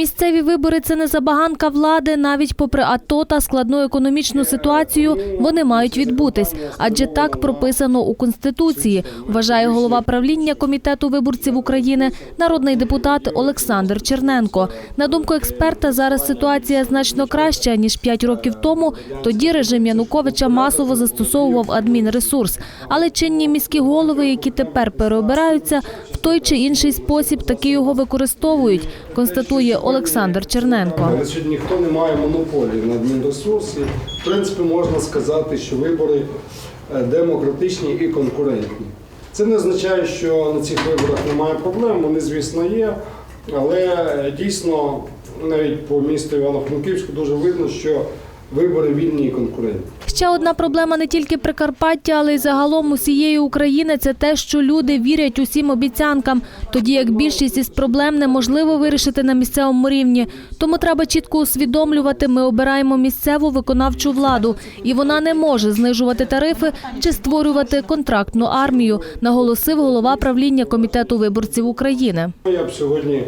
Місцеві вибори це не забаганка влади. Навіть попри АТО та складну економічну ситуацію, вони мають відбутись, адже так прописано у конституції. Вважає голова правління комітету виборців України, народний депутат Олександр Черненко. На думку експерта, зараз ситуація значно краща ніж 5 років тому. Тоді режим Януковича масово застосовував адмінресурс. Але чинні міські голови, які тепер переобираються, той чи інший спосіб таки його використовують, констатує Олександр Черненко. На сьогодні ніхто не має монополії на адмінресурс. І, в принципі, можна сказати, що вибори е, демократичні і конкурентні. Це не означає, що на цих виборах немає проблем, вони, звісно, є. Але е, дійсно, навіть по місту Івано-Франківську дуже видно, що вибори вільні і конкурентні. Ще одна проблема не тільки Прикарпаття, але й загалом усієї України це те, що люди вірять усім обіцянкам, тоді як більшість із проблем неможливо вирішити на місцевому рівні. Тому треба чітко усвідомлювати, ми обираємо місцеву виконавчу владу, і вона не може знижувати тарифи чи створювати контрактну армію, наголосив голова правління комітету виборців України. Я б сьогодні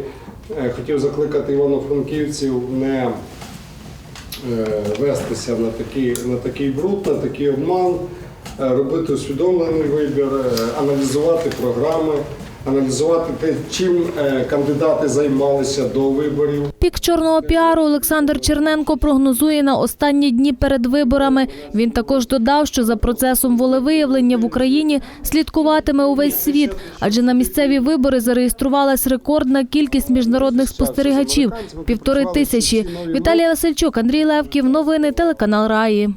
е, хотів закликати івано-франківців не вестися на такий, на такий бруд, на такий обман, е, робити усвідомлений вибір, е, аналізувати програми, аналізувати те, чим е, кандидати займалися до виборів. Пік чорного піару Олександр Черненко прогнозує на останні дні перед виборами. Він також додав, що за процесом волевиявлення в Україні слідкуватиме увесь світ, адже на місцеві вибори зареєструвалась рекордна кількість міжнародних спостерігачів півтори тисячі. Віталія Васильчук, Андрій Левків. Новини телеканал Раї.